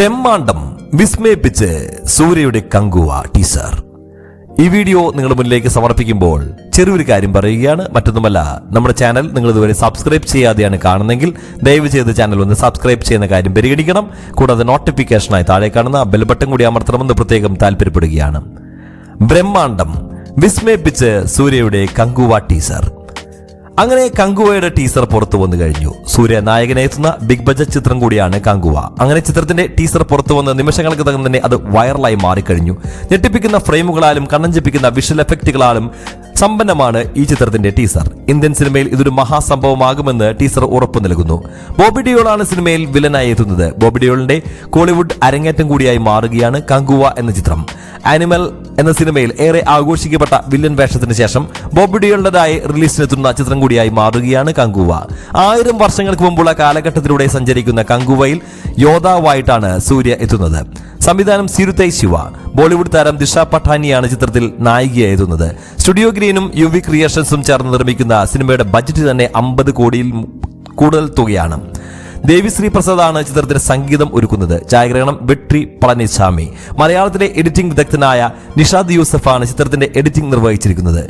ബ്രഹ്മാണ്ടം വിസ്മയിപ്പിച്ച് സൂര്യയുടെ കങ്കുവ ടീസർ. ഈ വീഡിയോ നിങ്ങൾ മുന്നിലേക്ക് സമർപ്പിക്കുമ്പോൾ ചെറിയൊരു കാര്യം പറയുകയാണ്. മറ്റൊന്നുമല്ല നമ്മുടെ ചാനൽ നിങ്ങൾ ഇതുവരെ സബ്സ്ക്രൈബ് ചെയ്യാതെയാണ് കാണുന്നെങ്കിൽ ദയവ് ചെയ്ത് ചാനൽ ഒന്ന് സബ്സ്ക്രൈബ് ചെയ്യുന്ന കാര്യം പരിഗണിക്കണം. കൂടാതെ നോട്ടിഫിക്കേഷനായി താഴെ കാണുന്ന ബെൽ ബട്ടൺ കൂടി അമർത്തണമെന്ന് പ്രത്യേകം താല്പര്യപ്പെടുകയാണ്. ബ്രഹ്മാണ്ടം വിസ്മയിപ്പിച്ച് സൂര്യയുടെ കങ്കുവ ടീസർ. അങ്ങനെ കങ്കുവയുടെ ടീസർ പുറത്തു വന്നു കഴിഞ്ഞു. സൂര്യ നായകനെ എത്തുന്ന ബിഗ് ബജറ്റ് ചിത്രം കൂടിയാണ് കങ്കുവ. അങ്ങനെ ചിത്രത്തിന്റെ ടീസർ പുറത്തു വന്ന നിമിഷങ്ങൾക്ക് തന്നെ അത് വൈറലായി മാറിക്കഴിഞ്ഞു. ഞെട്ടിപ്പിക്കുന്ന ഫ്രെയിമുകളാലും കണ്ണഞ്ചിപ്പിക്കുന്ന വിഷ്വൽ എഫക്റ്റുകളാലും സമ്പന്നമാണ് ഈ ചിത്രത്തിന്റെ ടീസർ. ഇന്ത്യൻ സിനിമയിൽ ഇതൊരു മഹാസംഭവമാകുമെന്ന് ടീസർ ഉറപ്പു നൽകുന്നു. ബോബി ഡിയോളാണ് സിനിമയിൽ വില്ലനായി എത്തുന്നത്. ബോബി ഡിയോളിന്റെ കോളിവുഡ് അരങ്ങേറ്റം കൂടിയായി മാറുകയാണ് കങ്കുവ എന്ന ചിത്രം. ആനിമൽ എന്ന സിനിമയിൽ ഏറെ ആഘോഷിക്കപ്പെട്ട വില്ലൻ വേഷത്തിന് ശേഷം ബോബി റിലീസിനെത്തുന്ന ചിത്രം കൂടിയായി മാറുകയാണ് കങ്കുവ. ആയിരം വർഷങ്ങൾക്ക് മുമ്പുള്ള കാലഘട്ടത്തിലൂടെ സഞ്ചരിക്കുന്ന കങ്കുവയിൽ യോദ്ധാവായിട്ടാണ് സൂര്യ എത്തുന്നത്. സംവിധാനം സിരുതൈ ശിവ. ബോളിവുഡ് താരം ദിഷ പഠാനിയാണ് ചിത്രത്തിൽ നായികയായി എത്തുന്നത് സ്റ്റുഡിയോ ഗ്രീനും യു വി ക്രിയേഷൻസും ചേർന്ന് നിർമ്മിക്കുന്ന സിനിമയുടെ ബജറ്റ് തന്നെ അമ്പത് കോടിയിൽ കൂടുതൽ തുകയാണ്. ദേവിശ്രീ പ്രസാദാണ് ചിത്രത്തിന് സംഗീതം ഒരുക്കുന്നത്. ഛായാഗ്രഹണം വെട്രി പളനിസ്വാമി. മലയാളത്തിലെ എഡിറ്റിംഗ് വിദഗ്ധനായ നിഷാദ് യൂസഫാണ് ചിത്രത്തിന്റെ എഡിറ്റിംഗ് നിർവഹിച്ചിരിക്കുന്നത്.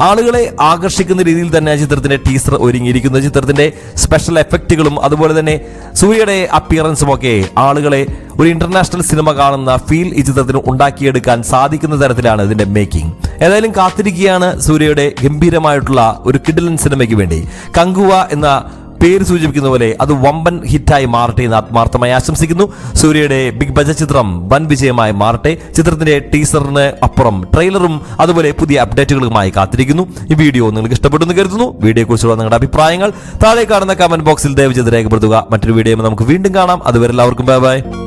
ആളുകളെ ആകർഷിക്കുന്ന രീതിയിൽ തന്നെ ചിത്രത്തിന്റെ ടീസർ ഒരുങ്ങിയിരിക്കുന്നത് ചിത്രത്തിന്റെ സ്പെഷ്യൽ എഫക്റ്റുകളും അതുപോലെ തന്നെ സൂര്യയുടെ അപ്പിയറൻസും ഒക്കെ ആളുകളെ ഒരു ഇന്റർനാഷണൽ സിനിമ കാണുന്ന ഫീൽ ഈ ചിത്രത്തിന് ഉണ്ടാക്കിയെടുക്കാൻ സാധിക്കുന്ന തരത്തിലാണ് ഇതിന്റെ മേക്കിംഗ് ഏതായാലും കാത്തിരിക്കുകയാണ് സൂര്യയുടെ ഗംഭീരമായിട്ടുള്ള ഒരു കിഡിലൻ സിനിമയ്ക്ക് വേണ്ടി. കങ്കുവ എന്ന പേര് സൂചിപ്പിക്കുന്ന പോലെ അത് വമ്പൻ ഹിറ്റായി മാറട്ടെ എന്ന് ആത്മാർത്ഥമായി ആശംസിക്കുന്നു. സൂര്യയുടെ ബിഗ് ബജറ്റ് ചിത്രം വൻ വിജയമായി മാറട്ടെ. ചിത്രത്തിന്റെ ടീസറിന് അപ്പുറം ട്രെയിലറും അതുപോലെ പുതിയ അപ്ഡേറ്റുകളുമായി കാത്തിരിക്കുന്നു. ഈ വീഡിയോ നിങ്ങൾക്ക് ഇഷ്ടപ്പെട്ടെന്ന് കരുതുന്നു. വീഡിയോയെക്കുറിച്ചുള്ള നിങ്ങളുടെ അഭിപ്രായങ്ങൾ താഴെ കാണുന്ന കമന്റ് ബോക്സിൽ ദയവ് ചെയ്ത് രേഖപ്പെടുത്തുക. മറ്റൊരു വീഡിയോ നമുക്ക് വീണ്ടും കാണാം. അതുവരെ എല്ലാവർക്കും ബൈ ബൈ